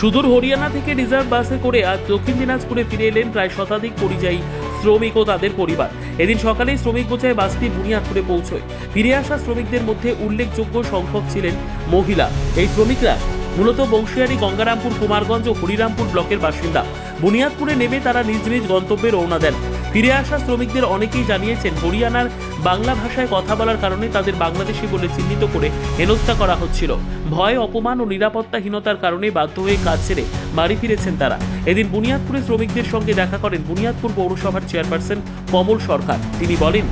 সুদূর হরিয়ানা থেকে রিজার্ভ বাসে করে আজ দক্ষিণ দিনাজপুরে ফিরে এলেন প্রায় শতাধিক পরিযায়ী শ্রমিক ও তাদের পরিবার। এদিন সকালেই শ্রমিক বোঝায় বাসটি বুনিয়াদপুরে পৌঁছয়। ফিরে আসা শ্রমিকদের মধ্যে উল্লেখযোগ্য সংখ্যক ছিলেন মহিলা। এই শ্রমিকরা মূলত বংশিয়ারি গঙ্গারামপুর, কুমারগঞ্জ ও হরিরামপুর ব্লকের বাসিন্দা। বুনিয়াদপুরে নেমে তারা নিজ নিজ গন্তব্যে রওনা দেন। ফিরে আসা শ্রমিকদের অনেকেই জানিয়েছেন, হরিয়ানার বাংলা ভাষায় কথা বলার কারণে তাদের বাংলাদেশি বলে চিহ্নিত করে হেনস্থা করা হচ্ছিল। ভয়, অপমান ও নিরাপত্তাহীনতার কারণে বাধ্য হয়ে কাজ ছেড়ে বাড়ি ফিরেছেন তারা। এদিন বুনিয়াদপুরে শ্রমিকদের সঙ্গে দেখা করেন বুনিয়াদপুর পৌরসভার চেয়ারপারসন কমল সরকার। তিনি বলেন,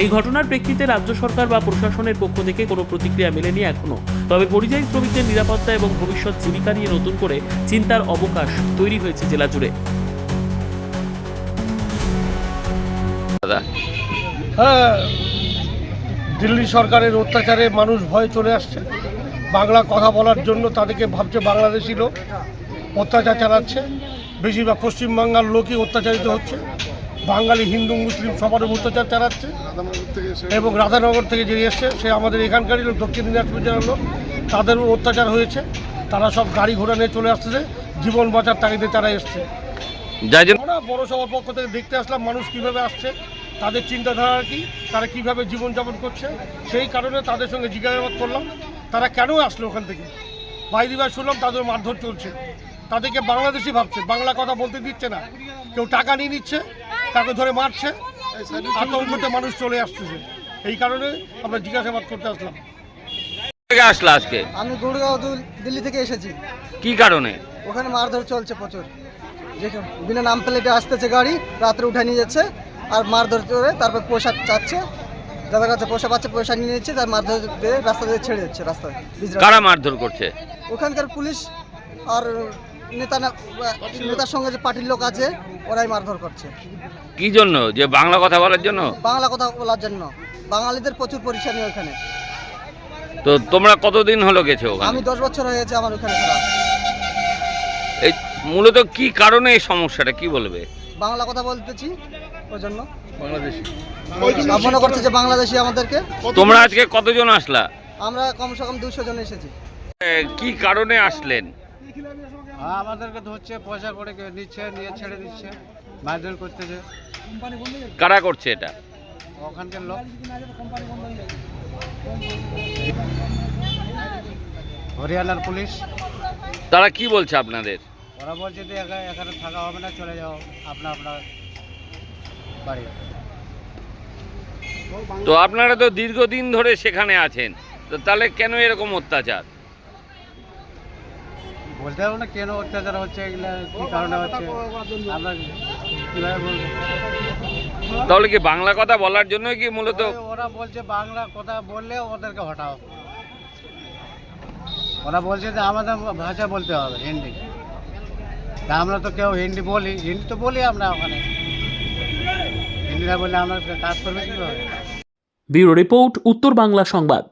এই ঘটনার প্রেক্ষিতে রাজ্য সরকার বা প্রশাসনের পক্ষ থেকে কোনো প্রতিক্রিয়া মেলেনি এখনও। তবে পরিযায়ী শ্রমিকদের নিরাপত্তা এবং ভবিষ্যৎ জীবিকা নিয়ে নতুন করে চিন্তার অবকাশ তৈরি হয়েছে জেলা জুড়ে। দাদা? হ্যাঁ দিল্লি সরকারের অত্যাচারে মানুষ ভয়ে চলে আসছে। বাংলা কথা বলার জন্য তাদেরকে ভাবছে বাংলাদেশি লোক অত্যাচার চালাচ্ছে। বেশিরভাগ পশ্চিমবাংলার লোকই অত্যাচারিত হচ্ছে। বাঙালি হিন্দু মুসলিম সবার অত্যাচার চালাচ্ছে। এবং রাধানগর থেকে যে এসছে সে আমাদের এখানকারই লোক দক্ষিণ দিনাজপুর জেলার লোক। তাদেরও অত্যাচার হয়েছে। তারা সব গাড়ি ঘোড়া নিয়ে চলে আসতেছে জীবন বাঁচার তাগিদে তারা এসছে। যাই জন্য বড় সবার পক্ষ থেকে দেখতে আসলাম মানুষ কীভাবে আসছে। তাদের চিন্তাধারা কি? তারা কীভাবে জীবনযাপন করছে? সেই কারণে তাদের সঙ্গে জিজ্ঞাসাবাদ করলাম। তারা কেন আসলো ওখান থেকে? বাইরে বার শুনলাম তাদের মারধর চলছে। তাদেরকে বাংলাদেশি ভাবছে। বাংলা কথা বলতে দিচ্ছে না। কেউ টাকা নিয়ে নিচ্ছে তাকে ধরে মারছে আতঙ্কতে মানুষ চলে আসতেছে। এই কারণে আমরা জিজ্ঞাসাবাদ করতে আসলাম। আসলা আজকে? আমি গুড়গাঁও দুল- দিল্লি থেকে এসেছি। কি কারণে? ওখানে মারধর চলছে প্রচুর। বিনা নাম প্লেটে আসতেছে গাড়ি রাত্রে উঠে নিয়ে যাচ্ছে। আর মারধর করে তারপর পয়সা চাচ্ছে। যাদের কাছে পয়সা পাচ্ছে পয়সা নিয়ে নিচ্ছে তার মারধর দিয়ে রাস্তা দিয়ে ছেড়ে যাচ্ছে রাস্তায়। কারা মারধর করছে? ওখানকার পুলিশ আর নেতা নেতার সঙ্গে যে পার্টির লোক আছে ওরাই মারধর করছে। কি জন্য? যে বাংলা কথা বলার জন্য? বাংলা কথা বলার জন্য। বাঙালিদের প্রচুর পরিশ্রমী ওখানে। তো তোমরা কতদিন হলো গেছো আমি দশ বছর হয়ে গেছে আমার ওখানে থাকা। এই মূলত কি কারণে এই সমস্যাটা? কি বলবে? বাংলা কথা বলতেছি ওই জন্য? বাংলাদেশি। মনে করছে যে বাংলাদেশি আমাদেরকে। তোমরা আজকে কতজন আসলা? আমরা কমসে কম দুশো জন এসেছি। কি কারণে আসলেন? হ্যাঁ আমাদেরকে ধরছে পয়সা করে কেউ নিচ্ছে নিয়ে ছেড়ে দিচ্ছে মারধর করতেছে। কারা করছে এটা? ওখানকার লোক। হরিয়ানার পুলিশ। তারা কি বলছে আপনাদের? ওরা বলছে যে এখা- এখানে থাকা হবে না চলে যাও। আপনা আপনার বাড়ি। তো আপনারা তো দীর্ঘদিন ধরে সেখানে আছেন তো তাহলে কেন এরকম অত্যাচার? বলতে পারব না কেন অত্যাচার হচ্ছে এগুলা কী কারণে হচ্ছে আমরা কীভাবে বলব? তাহলে কি বাংলা কথা বলার জন্য কি মূলত ওরা বলছে বাংলা কথা বললে ওদেরকে হটাও। ওরা বলছে যে আমাদের ভাষা বলতে হবে হিন্দি। তা আমরা তো কেউ হিন্দি বলি হিন্দি তো বলি আমরা ওখানে। না বলে কাজ করবে ব্যুরো রিপোর্ট উত্তর বাংলা সংবাদ।